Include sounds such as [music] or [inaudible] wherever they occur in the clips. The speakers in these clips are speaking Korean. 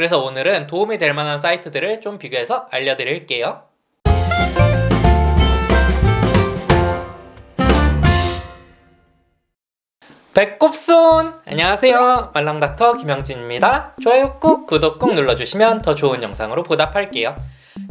그래서 오늘은 도움이 될 만한 사이트들을 좀 비교해서 알려드릴게요. 배꼽손! 안녕하세요. 말랑닥터 김영진입니다. 좋아요 꾹, 구독 꾹 눌러주시면 더 좋은 영상으로 보답할게요.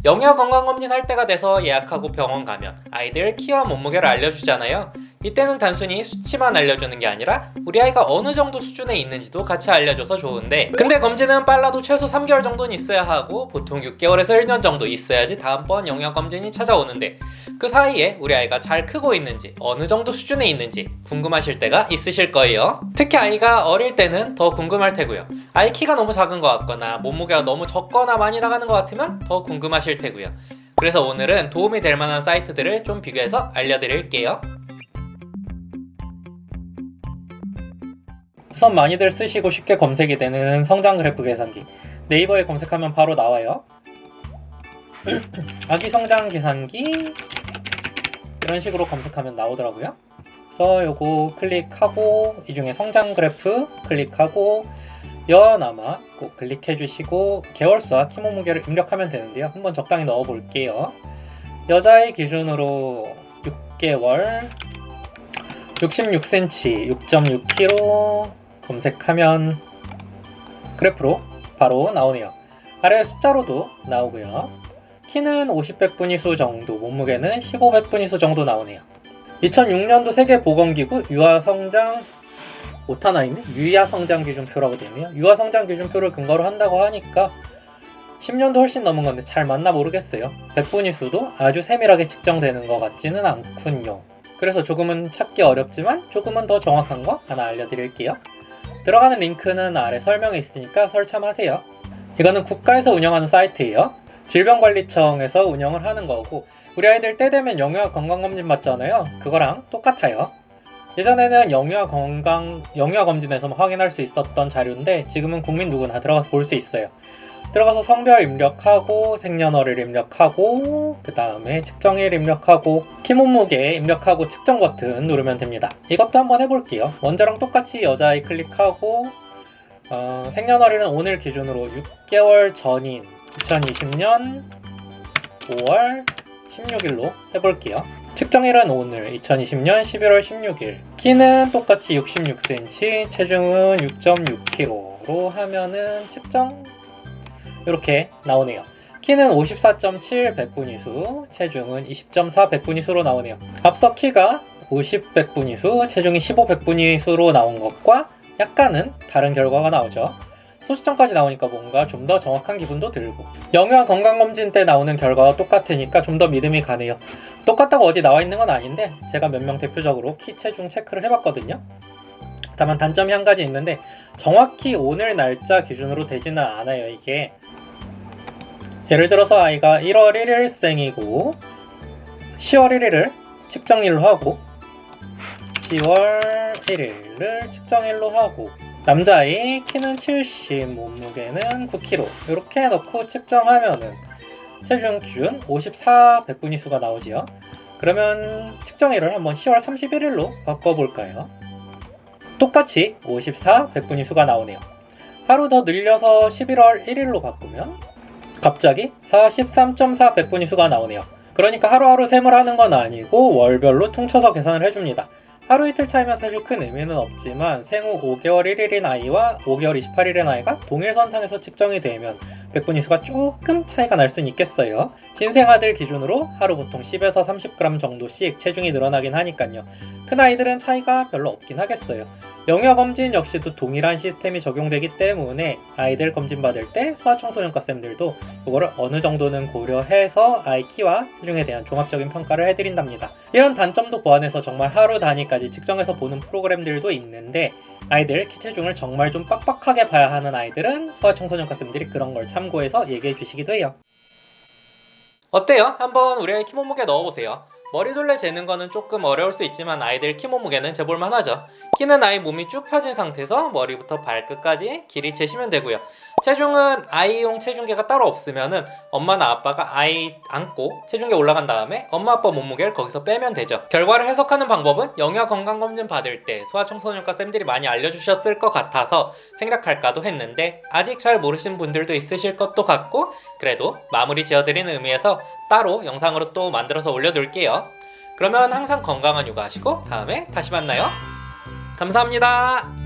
영역 건강 검진 할 때가 돼서 예약하고 병원 가면 아이들 키와 몸무게를 알려주잖아요. 이때는 단순히 수치만 알려주는 게 아니라 우리 아이가 어느 정도 수준에 있는지도 같이 알려줘서 좋은데 근데 검진은 빨라도 최소 3개월 정도는 있어야 하고 보통 6개월에서 1년 정도 있어야지 다음번 영역 검진이 찾아오는데 그 사이에 우리 아이가 잘 크고 있는지 어느 정도 수준에 있는지 궁금하실 때가 있으실 거예요. 특히 아이가 어릴 때는 더 궁금할 테고요. 아이 키가 너무 작은 것 같거나 몸무게가 너무 적거나 많이 나가는 것 같으면 더 궁금하실 테고요. 그래서 오늘은 도움이 될 만한 사이트들을 좀 비교해서 알려드릴게요. 우선 많이들 쓰시고 쉽게 검색이 되는 성장 그래프 계산기 네이버에 검색하면 바로 나와요. [clears throat] 아기 성장 계산기 이런 식으로 검색하면 나오더라고요. 그래서 요거 클릭하고 이 중에 성장 그래프 클릭하고 여남아 꼭 클릭해 주시고 개월수와 키 몸무게를 입력하면 되는데요. 한번 적당히 넣어 볼게요. 여자의 기준으로 6개월 66cm 6.6kg 검색하면 그래프로 바로 나오네요. 아래 숫자로도 나오고요. 키는 50, 100분위수 정도, 몸무게는 15, 100분위수 정도 나오네요. 2006년도 세계보건기구 유아성장 오타나 있네? 유아성장 기준표라고 되어 있네요. 유아성장 기준표를 근거로 한다고 하니까 10년도 훨씬 넘은 건데 잘 맞나 모르겠어요. 100분위수도 아주 세밀하게 측정되는 것 같지는 않군요. 그래서 조금은 찾기 어렵지만 조금은 더 정확한 거 하나 알려드릴게요. 들어가는 링크는 아래 설명에 있으니까 설참하세요. 이거는 국가에서 운영하는 사이트예요. 질병관리청에서 운영을 하는 거고 우리 아이들 때 되면 영유아 건강검진 받잖아요. 그거랑 똑같아요. 예전에는 영유아 건강 영유아 검진에서 확인할 수 있었던 자료인데 지금은 국민 누구나 들어가서 볼 수 있어요. 들어가서 성별 입력하고 생년월일 입력하고 그 다음에 측정일 입력하고 키 몸무게 입력하고 측정 버튼 누르면 됩니다. 이것도 한번 해볼게요. 먼저랑 똑같이 여자아이 클릭하고 어, 생년월일은 오늘 기준으로 6개월 전인 2020년 5월 16일로 해볼게요. 측정일은 오늘 2020년 11월 16일. 키는 똑같이 66cm, 체중은 6.6kg로 하면은 측정 이렇게 나오네요. 키는 54.7 백분위수, 체중은 20.4 백분위수로 나오네요. 앞서 키가 50 백분위수, 체중이 15 백분위수로 나온 것과 약간은 다른 결과가 나오죠. 소수점까지 나오니까 뭔가 좀 더 정확한 기분도 들고 영유아 건강검진 때 나오는 결과와 똑같으니까 좀 더 믿음이 가네요. 똑같다고 어디 나와 있는 건 아닌데 제가 몇 명 대표적으로 키 체중 체크를 해봤거든요. 다만 단점이 한 가지 있는데 정확히 오늘 날짜 기준으로 되지는 않아요 이게 예를 들어서 아이가 1월 1일 생이고 10월 1일을 측정일로 하고 10월 1일을 측정일로 하고 남자아이 키는 70, 몸무게는 9kg 이렇게 넣고 측정하면은 체중 기준 54 백분위수가 나오지요. 그러면 측정일을 한번 10월 31일로 바꿔볼까요? 똑같이 54 백분위수가 나오네요. 하루 더 늘려서 11월 1일로 바꾸면 갑자기 43.4 백분위수가 나오네요. 그러니까 하루하루 셈을 하는 건 아니고 월별로 퉁쳐서 계산을 해줍니다. 하루 이틀 차이면 사실 큰 의미는 없지만 생후 5개월 1일인 아이와 5개월 28일인 아이가 동일 선상에서 측정이 되면 백분위수가 조금 차이가 날 수는 있겠어요. 신생아들 기준으로 하루 보통 10에서 30g 정도씩 체중이 늘어나긴 하니까요. 큰 아이들은 차이가 별로 없긴 하겠어요. 영유아 검진 역시도 동일한 시스템이 적용되기 때문에 아이들 검진 받을 때 소아청소년과 쌤들도 그거를 어느 정도는 고려해서 아이 키와 체중에 대한 종합적인 평가를 해드린답니다. 이런 단점도 보완해서 정말 하루 단위까지 측정해서 보는 프로그램들도 있는데 아이들 키 체중을 정말 좀 빡빡하게 봐야 하는 아이들은 소아청소년과 쌤들이 그런 걸 참고해서 얘기해 주시기도 해요. 어때요? 한번 우리 아이 키 몸무게 넣어보세요. 머리둘레 재는 거는 조금 어려울 수 있지만 아이들 키 몸무게는 재볼만 하죠. 키는 아이 몸이 쭉 펴진 상태에서 머리부터 발끝까지 길이 재시면 되고요. 체중은 아이용 체중계가 따로 없으면은 엄마나 아빠가 아이 안고 체중계 올라간 다음에 엄마 아빠 몸무게를 거기서 빼면 되죠. 결과를 해석하는 방법은 영양 건강 검진 받을 때 소아 청소년과 쌤들이 많이 알려주셨을 것 같아서 생략할까도 했는데 아직 잘 모르신 분들도 있으실 것도 같고 그래도 마무리 지어드리는 의미에서 따로 영상으로 또 만들어서 올려둘게요. 그러면 항상 건강한 육아하시고 다음에 다시 만나요. 감사합니다.